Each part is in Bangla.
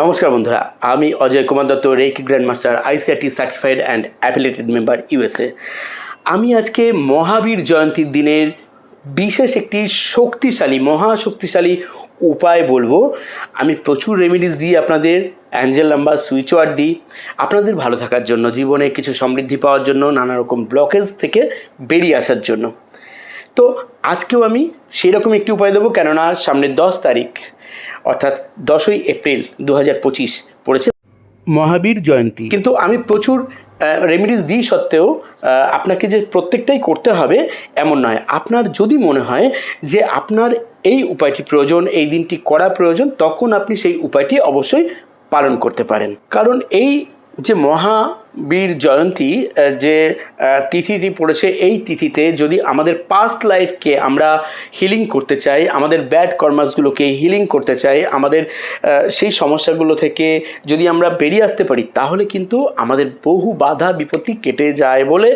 নমস্কার বন্ধুরা, আমি Ajay Kumar Dutta reiki grand master ICRT certified and affiliated member USA আমি আজকে মহাবীর জয়ন্তীর দিনের বিশেষ একটি শক্তিশালী মহাশক্তিশালী উপায় বলব। আমি প্রচুর রেমিডিস দিই আপনাদের অ্যাঞ্জেল নাম্বার সুইচ ওয়ার্ড দিই। আপনাদের ভালো থাকার জন্য, জীবনে কিছু সমৃদ্ধি পাওয়ার জন্য, নানা রকম ব্লকেজ থেকে বেরিয়ে আসার জন্য। তো আজকেও আমি সেরকম একটি উপায় দেবো, কেননা সামনের দশ তারিখ অর্থাৎ দশই এপ্রিল দু হাজার পঁচিশ পড়েছে। মহাবীর জয়ন্তী। কিন্তু আমি প্রচুর রেমিডিস দিই সত্ত্বেও আপনাকে যে প্রত্যেকটাই করতে হবে এমন নয়। আপনার যদি মনে হয় যে আপনার এই উপায়টি প্রয়োজন এই দিনটি করা প্রয়োজন তখন আপনি সেই উপায়টি অবশ্যই পালন করতে পারেন। কারণ এই যে মহাবীর জয়ন্তী যে তিথিটি পড়েছে এই তিথিতে যদি আমাদের পাস্ট লাইফকে আমরা হিলিং করতে চাই, আমাদের ব্যাড কর্মাসগুলোকে হিলিং করতে চাই, আমাদের সেই সমস্যাগুলো থেকে যদি আমরা বেরিয়ে আসতে পারি, তাহলে কিন্তু আমাদের বহু বাধা বিপত্তি কেটে যায় বলে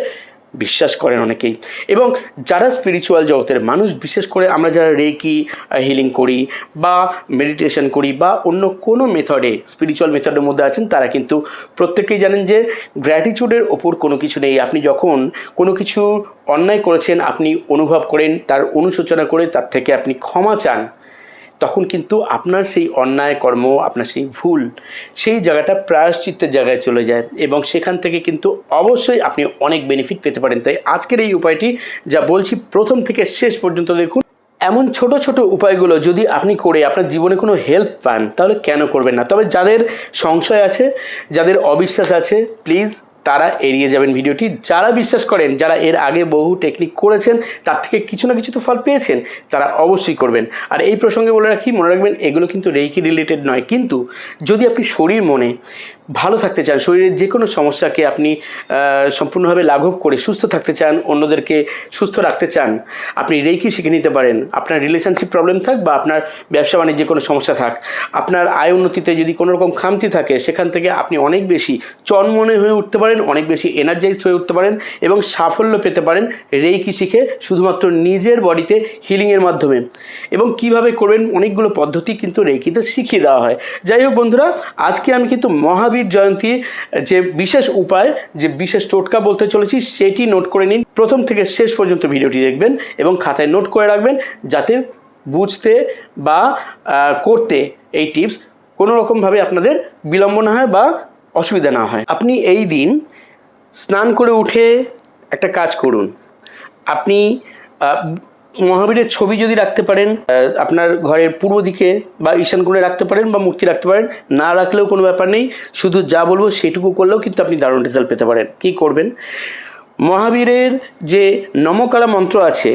বিশ্বাস করেন অনেকেই। এবং যারা স্পিরিচুয়াল জগতের মানুষ, বিশেষ করে আমরা যারা রেকি হিলিং করি বা মেডিটেশন করি বা অন্য কোনো মেথডে স্পিরিচুয়াল মেথডের মধ্যে আছেন, তারা কিন্তু প্রত্যেকেই জানেন যে গ্র্যাটিচিউডের ওপর কোনো কিছু নেই। আপনি যখন কোনো কিছু অন্যায় করেছেন, আপনি অনুভব করেন, তার অনুশোচনা করে তার থেকে আপনি ক্ষমা চান। তখন কিন্তু আপনার সেই অন্যায় কর্ম, আপনার সেই ভুল, সেই জায়গাটা প্রায়শ্চিত্তের জায়গায় চলে যায় এবং সেখান থেকে কিন্তু অবশ্যই আপনি অনেক বেনিফিট পেতে পারেন। তাই আজকের এই উপায়টি যা বলছি প্রথম থেকে শেষ পর্যন্ত দেখুন। এমন ছোট ছোট উপায়গুলো যদি আপনি করে আপনার জীবনে কোনো হেল্প পান, তাহলে কেন করবেন না? তবে যাদের সংশয় আছে, যাদের অবিশ্বাস আছে প্লিজ তারা এড়িয়ে যাবেন ভিডিওটি। যারা বিশ্বাস করেন, যারা এর আগে বহু টেকনিক করেছেন, তার থেকে কিছু না কিছু তো ফল পেয়েছেন, তারা অবশ্যই করবেন। আর এই প্রসঙ্গে বলে রাখি, মনে রাখবেন, এগুলো কিন্তু রেইকি রিলেটেড নয়। কিন্তু যদি আপনি শরীর মনে ভালো থাকতে চান, শরীরের যে কোনো সমস্যাকে আপনি সম্পূর্ণভাবে লাঘব করে সুস্থ থাকতে চান, অন্যদেরকে সুস্থ রাখতে চান, আপনি রেইকি শিখে নিতে পারেন। আপনার রিলেশনশিপ প্রবলেম থাক বা আপনার ব্যবসা বাণিজ্যে কোনো সমস্যা থাক, আপনার আয় উন্নতিতে যদি কোনো রকম খামতি থাকে, সেখান থেকে আপনি অনেক বেশি চনমনে হয়ে উঠতে পারেন, অনেক বেশি এনার্জাইজড হয়ে উঠতে পারেন এবং সাফল্য পেতে পারেন রেইকি শিখে শুধুমাত্র নিজের বডিতে হিলিংয়ের মাধ্যমে। এবং কীভাবে করবেন, অনেকগুলো পদ্ধতি কিন্তু রেইকিতে শিখিয়ে দেওয়া হয়। যাই হোক বন্ধুরা, আজকে আমি কিন্তু মহাবীর জয়ন্তী, যে বিশেষ উপায়, যে বিশেষ টোটকা বলতে চলেছি, সেটি নোট করে নিন। প্রথম থেকে শেষ পর্যন্ত ভিডিওটি দেখবেন এবং খাতায় নোট করে রাখবেন যাতে বুঝতে বা করতে এই টিপস কোনো রকমভাবে আপনাদের বিলম্ব না হয় বা অসুবিধা না হয়। আপনি এই দিন স্নান করে উঠে একটা কাজ করুন। আপনি মহাবীরের ছবি যদি রাখতে পারেন আপনার ঘরের পূর্ব দিকে বা ঈশান কোণে রাখতে পারেন বা মূর্তি রাখতে পারেন, না রাখলেও কোনো ব্যাপার নেই। শুধু যা বলব সেটুকু করলেও কিন্তু আপনি দারুণ রেজাল্ট পেতে পারেন। কি করবেন? মহাবীরের যে নমকালা মন্ত্র আছে,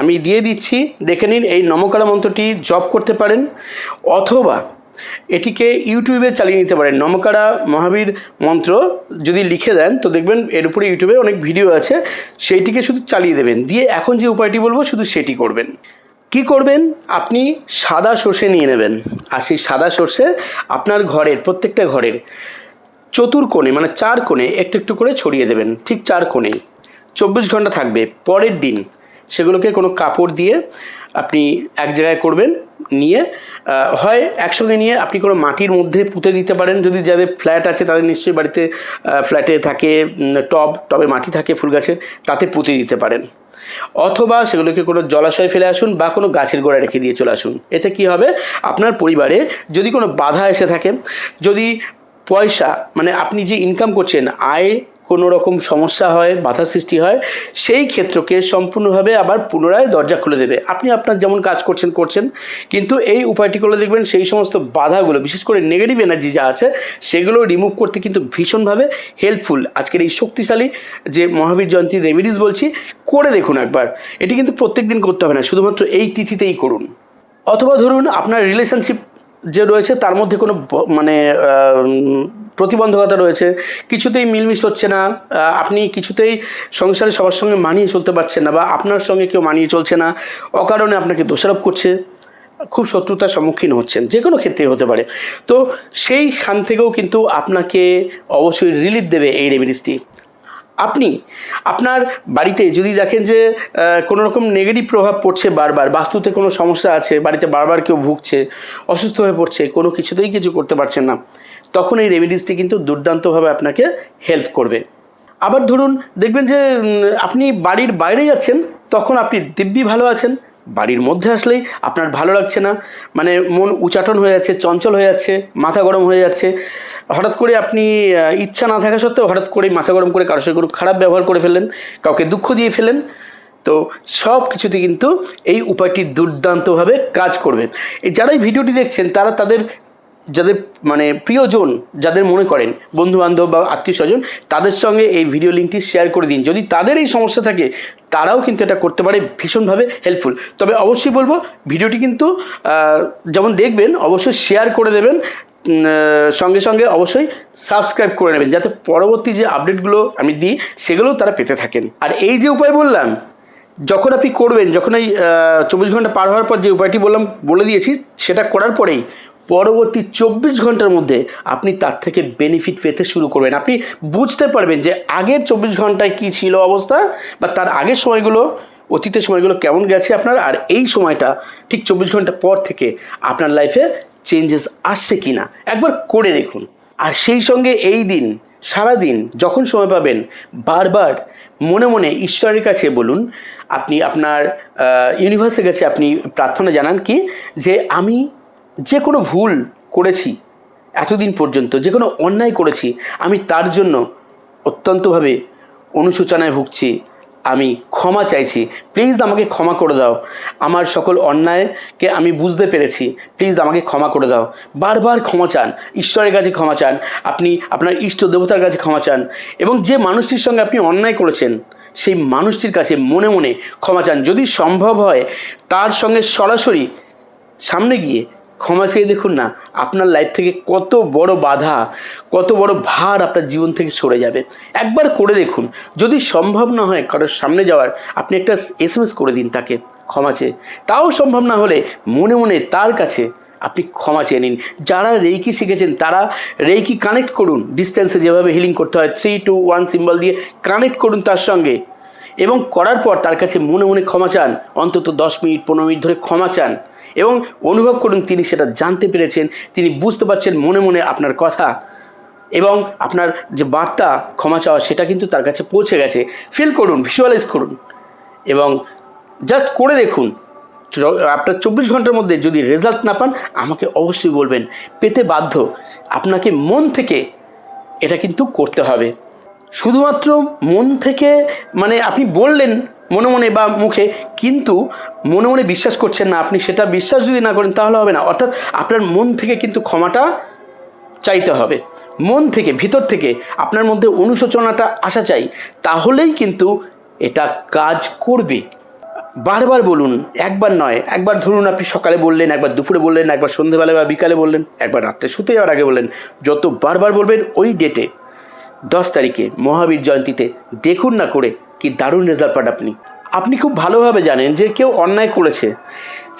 আমি দিয়ে দিচ্ছি, দেখে নিন, এই নমকালা মন্ত্রটি জপ করতে পারেন, অথবা এটিকে ইউটিউবে চালিয়ে নিতে পারেন। নমকারা মহাবীর মন্ত্র যদি লিখে দেন, তো দেখবেন এর উপরে ইউটিউবে অনেক ভিডিও আছে, সেইটিকে শুধু চালিয়ে দেবেন। দিয়ে এখন যে উপায়টি বলব, শুধু সেটি করবেন। কি করবেন? আপনি সাদা সর্ষে নিয়ে নেবেন। আর সেই সাদা সর্ষে আপনার ঘরের, প্রত্যেকটা ঘরের চতুর কোণে মানে চার কোণে একটু একটু করে ছড়িয়ে দেবেন, ঠিক চার কোণে চব্বিশ ঘণ্টা থাকবে। পরের দিন সেগুলোকে কোনো কাপড় দিয়ে আপনি এক জায়গায় করবেন, নিয়ে হয় একসঙ্গে নিয়ে আপনি কোনো মাটির মধ্যে পুঁতে দিতে পারেন। যদি যাদের ফ্ল্যাট আছে তাদের নিশ্চয়ই বাড়িতে ফ্ল্যাটে থাকে টব, টবে মাটি থাকে, ফুল গাছের, তাতে পুঁতে দিতে পারেন। অথবা সেগুলোকে কোনো জলাশয়ে ফেলে আসুন বা কোনো গাছের গোড়ায় রেখে দিয়ে চলে আসুন। এতে কি হবে? আপনার পরিবারে যদি কোনো বাধা এসে থাকে, যদি পয়সা মানে আপনি যে ইনকাম করছেন, আয় কোনো রকম সমস্যা হয়, বাধা সৃষ্টি হয়, সেই ক্ষেত্রকে সম্পূর্ণভাবে আবার পুনরায় দরজা খুলে দেবে। আপনি আপনার যেমন কাজ করছেন করছেন, কিন্তু এই উপায়টি করলে দেখবেন সেই সমস্ত বাধাগুলো, বিশেষ করে নেগেটিভ এনার্জি যা আছে, সেগুলো রিমুভ করতে কিন্তু ভীষণভাবে হেল্পফুল আজকের এই শক্তিশালী যে মহাবীর জয়ন্তীর রেমিডিস বলছি, করে দেখুন একবার। এটি কিন্তু প্রত্যেক দিন করতে হবে না, শুধুমাত্র এই তিথিতেই করুন। অথবা ধরুন আপনার রিলেশনশিপ যে রয়েছে, তার মধ্যে কোনো মানে প্রতিবন্ধকতা রয়েছে। কিছুতেই মিলমিশ হচ্ছে না। আপনি কিছুতেই সংসারে সবার সঙ্গে মানিয়ে চলতে পারছেন না বা আপনার সঙ্গে কেউ মানিয়ে চলছে না। অকারণে আপনাকে দোষারোপ করছে। খুব শত্রুতার সম্মুখীন হচ্ছেন। যে কোনো ক্ষেত্রে হতে পারে। তো সেইখান থেকেও কিন্তু আপনাকে অবশ্যই রিলিফ দেবে এই রেমিডিসটি আপনি, আপনার বাড়িতে যদি দেখেন যে কোনো রকম নেগেটিভ প্রভাব পড়ছে বারবার, বাস্তুতে কোনো সমস্যা আছে, বাড়িতে বারবার কেউ ভুগছে, অসুস্থ হয়ে পড়ছে, কোনো কিছুতেই কিছু করতে পারছেন না। তখন এই রেমেডিসটি কিন্তু দুর্দান্তভাবে আপনাকে হেল্প করবে। আবার ধরুন, দেখবেন যে আপনি বাড়ির বাইরে যাচ্ছেন, তখন আপনি দিব্যি ভালো আছেন। বাড়ির মধ্যে আসলেই আপনার ভালো লাগছে না। মানে মন উচাটন হয়ে যাচ্ছে, চঞ্চল হয়ে যাচ্ছে, মাথা গরম হয়ে যাচ্ছে। হঠাৎ করে আপনি ইচ্ছা না থাকা সত্ত্বেও হঠাৎ করে মাথা গরম করে কারোর সঙ্গে কোনো খারাপ ব্যবহার করে ফেলেন কাউকে দুঃখ দিয়ে ফেলেন তো সব কিছুতে কিন্তু এই উপায়টি দুর্দান্তভাবে কাজ করবে। এই যারা এই ভিডিওটি দেখছেন, তারা তাদের যাদের মানে প্রিয়জন যাদের মনে করেন বন্ধু বান্ধব বা আত্মীয় স্বজন, তাদের সঙ্গে এই ভিডিও লিঙ্কটি শেয়ার করে দিন। যদি তাদের এই সমস্যা থাকে, তারাও কিন্তু এটা করতে পারে, ভীষণভাবে হেল্পফুল তবে অবশ্যই বলব ভিডিওটি কিন্তু যেমন দেখবেন, অবশ্যই শেয়ার করে দেবেন সঙ্গে সঙ্গে অবশ্যই সাবস্ক্রাইব করে নেবেন, যাতে পরবর্তী যে আপডেটগুলো আমি দিই, সেগুলোও তারা পেতে থাকেন। আর এই যে উপায় বললাম, যখন আপনি করবেন, যখন এই চব্বিশ ঘণ্টা পার হওয়ার পর যে উপায়টি বললাম, বলে দিয়েছি, সেটা করার পরেই পরবর্তী চব্বিশ ঘণ্টার মধ্যে আপনি তার থেকে বেনিফিট পেতে শুরু করবেন। আপনি বুঝতে পারবেন যে আগের চব্বিশ ঘন্টায় কী ছিল অবস্থা বা তার আগের সময়গুলো, অতীতের সময়গুলো কেমন গেছে আপনার, আর এই সময়টা ঠিক চব্বিশ ঘণ্টা পর থেকে আপনার লাইফে চেঞ্জেস আসছে কি না একবার করে দেখুন। আর সেই সঙ্গে এই দিন সারা দিন যখন সময় পাবেন, বারবার মনে মনে ঈশ্বরের কাছে বলুন, আপনি আপনার ইউনিভার্সের কাছে আপনি প্রার্থনা জানান কি, যে আমি যে কোনো ভুল করেছি, এতদিন পর্যন্ত যে কোনো অন্যায় করেছি, আমি তার জন্য অত্যন্তভাবে অনুশোচনায় ভুগছি। আমি ক্ষমা চাইছি। প্লিজ আমাকে ক্ষমা করে দাও। আমার সকল অন্যায়কে আমি বুঝতে পেরেছি। প্লিজ আমাকে ক্ষমা করে দাও। বারবার ক্ষমা চান। ঈশ্বরের কাছে ক্ষমা চান। আপনি আপনার ইষ্ট দেবতার কাছে ক্ষমা চান। এবং যে মানুষটির সঙ্গে আপনি অন্যায় করেছেন, সেই মানুষটির কাছে মনে মনে ক্ষমা চান। যদি সম্ভব হয়, তার সঙ্গে সরাসরি সামনে গিয়ে ক্ষমা চেয়ে দেখুন না, আপনার লাইফ থেকে কত বড় বাধা, কত বড় ভার আপনার জীবন থেকে সরে যাবে। একবার করে দেখুন, যদি সম্ভব না হয় কারোর সামনে যাওয়ার, আপনি একটা এস করে দিন তাকে, ক্ষমা চেয়ে। তাও সম্ভব না হলে মনে মনে তার কাছে আপনি ক্ষমা চেয়ে নিন। যারা রেইকি শিখেছেন, তারা রেইকি কানেক্ট করুন। ডিস্টেন্সে যেভাবে হিলিং করতে হয় থ্রি টু ওয়ান সিম্বল দিয়ে কানেক্ট করুন তার সঙ্গে। এবং করার পর তার কাছে মনে মনে ক্ষমা চান, অন্তত দশ মিনিট, পনেরো মিনিট ধরে ক্ষমা চান। এবং অনুভব করুন তিনি সেটা জানতে পেরেছেন, তিনি বুঝতে পারছেন মনে মনে আপনার কথা এবং আপনার যে বার্তা ক্ষমা চাওয়া সেটা কিন্তু তার কাছে পৌঁছে গেছে। ফিল করুন ভিজুয়ালাইজ করুন এবং জাস্ট করে দেখুন। আপনার চব্বিশ ঘণ্টার মধ্যে যদি রেজাল্ট না পান, আমাকে অবশ্যই বলবেন। পেতে বাধ্য। আপনাকে মন থেকে এটা কিন্তু করতে হবে। শুধুমাত্র মন থেকে মানে আপনি বললেন মনে মনে বা মুখে, কিন্তু মনে মনে বিশ্বাস করছেন না আপনি, সেটা বিশ্বাস যদি না করেন তাহলে হবে না। অর্থাৎ আপনার মন থেকে কিন্তু ক্ষমাটা চাইতে হবে। মন থেকে, ভিতর থেকে আপনার মধ্যে অনুশোচনাটা আসা চাই, তাহলেই কিন্তু এটা কাজ করবে। বারবার বলুন, একবার নয়, একবার ধরুন আপনি সকালে বললেন, একবার দুপুরে বললেন, একবার সন্ধেবেলা বা বিকালে বললেন, একবার রাত্রে শুতে যাওয়ার আগে বললেন, যত বারবার বলবেন ওই ডেটে দশ তারিখে মহাবীর জয়ন্তীতে দেখুন না করে কি দারুণ রেজাল্ট পান আপনি। আপনি খুব ভালোভাবে জানেন যে কেউ অন্যায় করেছে।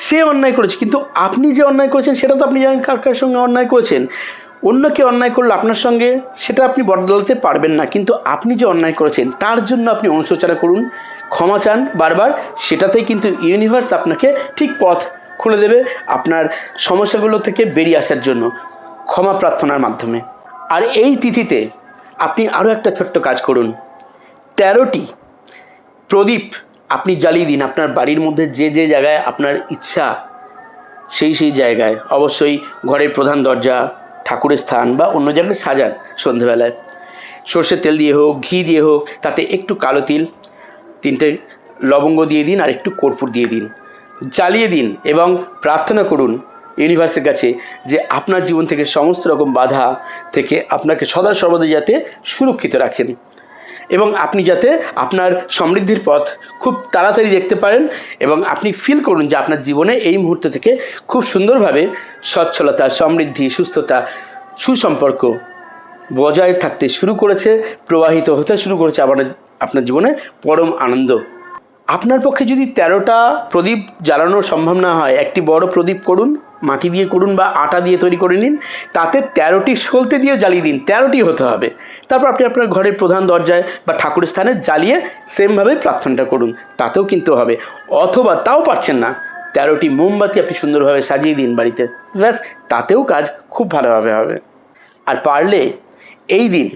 সে অন্যায় করেছে, কিন্তু আপনি যে অন্যায় করেছেন, সেটা তো আপনি জানেন কার কার সঙ্গে অন্যায় করেছেন। অন্য কেউ অন্যায় করলে আপনার সঙ্গে, সেটা আপনি বদলাতে পারবেন না, কিন্তু আপনি যে অন্যায় করেছেন, তার জন্য আপনি অনুশোচনা করুন, ক্ষমা চান বারবার, সেটাতেই কিন্তু ইউনিভার্স আপনাকে ঠিক পথ খুলে দেবে আপনার সমস্যাগুলো থেকে বেরিয়ে আসার জন্য, ক্ষমা প্রার্থনার মাধ্যমে। আর এই তিথিতে আপনি আরও একটা ছোট্ট কাজ করুন। তেরোটি প্রদীপ, আপনি জ্বালিয়ে দিন। আপনার বাড়ির মধ্যে যে যে জায়গায় আপনার ইচ্ছা, সেই সেই জায়গায়। অবশ্যই ঘরের প্রধান দরজা, ঠাকুরের স্থান বা অন্য জায়গায় সাজান সন্ধেবেলায়। সর্ষের তেল দিয়ে হোক, ঘি দিয়ে হোক, তাতে একটু কালো তিল, তিনটে লবঙ্গ দিয়ে দিন আর একটু কর্পূর দিয়ে দিন। জ্বালিয়ে দিন এবং প্রার্থনা করুন ইউনিভার্সের কাছে যে আপনার জীবন থেকে সমস্ত রকম বাধা থেকে আপনাকে সদা সর্বদা যাতে সুরক্ষিত রাখেন। এবং আপনি যাতে আপনার সমৃদ্ধির পথ খুব তাড়াতাড়ি দেখতে পারেন এবং আপনি ফিল করুন যে আপনার জীবনে এই মুহূর্ত থেকে খুব সুন্দরভাবে সচ্ছলতা, সমৃদ্ধি, সুস্থতা, সুসম্পর্ক বজায় থাকতে শুরু করেছে, প্রবাহিত হতে শুরু করেছে আপনার আপনার জীবনে পরম আনন্দ। আপনার পক্ষে যদি তেরোটা প্রদীপ জ্বালানো সম্ভব না হয়, একটি বড় প্রদীপ করুন। মাটি দিয়ে করুন বা আটা দিয়ে তৈরি করে নিন, তাতে তেরোটি সলতে দিয়ে জ্বালিয়ে দিন, তেরোটি হতে হবে। তারপর আপনি আপনার ঘরের প্রধান দরজায় বা ঠাকুরের স্থানে জ্বালিয়ে সেমভাবে প্রার্থনাটা করুন, তাতেও কিন্তু হবে। অথবা তাও পারছেন না, তেরোটি মোমবাতি আপনি সুন্দরভাবে সাজিয়ে দিন বাড়িতে, ব্যাস, তাতেও কাজ খুব ভালোভাবে হবে। আর পারলে এই দিন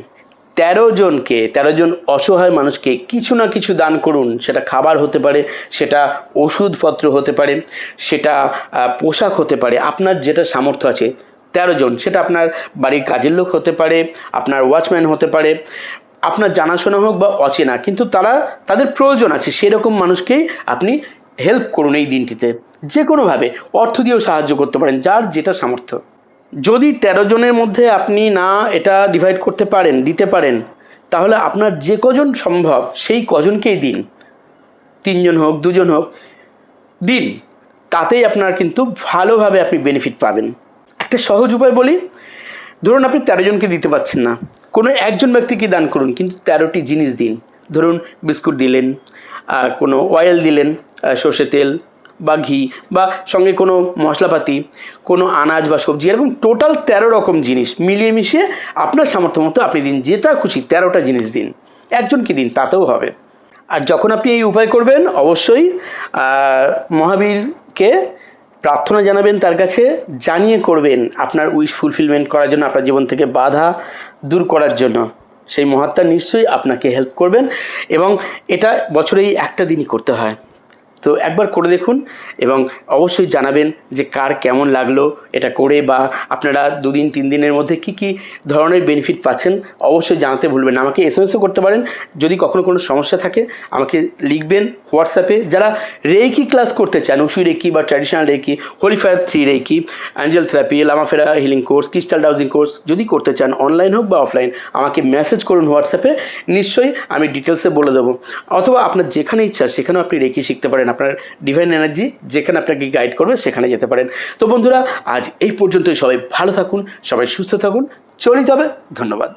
তেরো জনকে, তেরো জন অসহায় মানুষকে কিছু না কিছু দান করুন। সেটা খাবার হতে পারে, সেটা ওষুধপত্র হতে পারে, সেটা পোশাক হতে পারে, আপনার যেটা সামর্থ্য আছে, তেরো জন। সেটা আপনার বাড়ির কাজের লোক হতে পারে, আপনার ওয়াচম্যান হতে পারে, আপনার জানাশোনা হোক বা অচেনা, কিন্তু তারা, তাদের প্রয়োজন আছে। সেরকম মানুষকেই আপনি হেল্প করুন এই দিনটিতে। যে কোনোভাবে অর্থ দিয়েও সাহায্য করতে পারেন, যার যেটা সামর্থ্য। যদি তেরো জনের মধ্যে আপনি না এটা ডিভাইড করতে পারেন, দিতে পারেন, তাহলে আপনার যে কজন সম্ভব সেই কজনকেই দিন। তিনজন হোক, দুজন হোক, দিন। তাতেই আপনার কিন্তু ভালোভাবে আপনি বেনিফিট পাবেন। একটা সহজ উপায় বলি, ধরুন আপনি তেরো জনকে দিতে পারছেন না। কোনো একজন ব্যক্তিকে দান করুন, কিন্তু তেরোটি জিনিস দিন। ধরুন বিস্কুট দিলেন কোনো অয়েল দিলেন সর্ষে তেল বা ঘি বা সঙ্গে কোনো মশলাপাতি, কোনো আনাজ বা সবজি, এরকম টোটাল তেরো রকম জিনিস মিলিয়ে মিশিয়ে আপনার সামর্থ্য মতো আপনি দিন যেটা খুশি তেরোটা জিনিস দিন। একজনকে দিন, তাতেও হবে। আর যখন আপনি এই উপায় করবেন, অবশ্যই মহাবীরকে প্রার্থনা জানাবেন তার কাছে, জানিয়ে করবেন আপনার উইশ ফুলফিলমেন্ট করার জন্য, আপনার জীবন থেকে বাধা দূর করার জন্য। সেই মহাত্মা নিশ্চয়ই আপনাকে হেল্প করবেন এবং এটা বছরে এই একটা দিনই করতে হয়। তো একবার করে দেখুন এবং অবশ্যই জানাবেন যে কার কেমন লাগল এটা করে বা আপনারা দুদিন, তিন দিনের মধ্যে কি কি ধরনের বেনিফিট পাচ্ছেন অবশ্যই জানাতে ভুলবেন আমাকে এস করতে পারেন। যদি কখনো কোনো সমস্যা থাকে, আমাকে লিখবেন হোয়াটসঅ্যাপে যারা রেকি ক্লাস করতে চান, উসু রেকি বা traditional reiki holy fire three reiki angel therapy lama fera healing course crystal dowsing course যদি করতে চান অনলাইন হোক বা অফলাইন আমাকে মেসেজ করুন হোয়াটসঅ্যাপে নিশ্চয়ই আমি ডিটেলসে বলে দেবো। অথবা আপনার যেখানে ইচ্ছা, সেখানেও আপনি রেকি শিখতে পারেন। আপনার ডিভাইন এনার্জি যেখানে আপনাকে গাইড করবে, সেখানে যেতে পারেন। তো বন্ধুরা, আজ এই পর্যন্তই। সবাই ভালো থাকুন, সবাই সুস্থ থাকুন। চলিত হবে। ধন্যবাদ।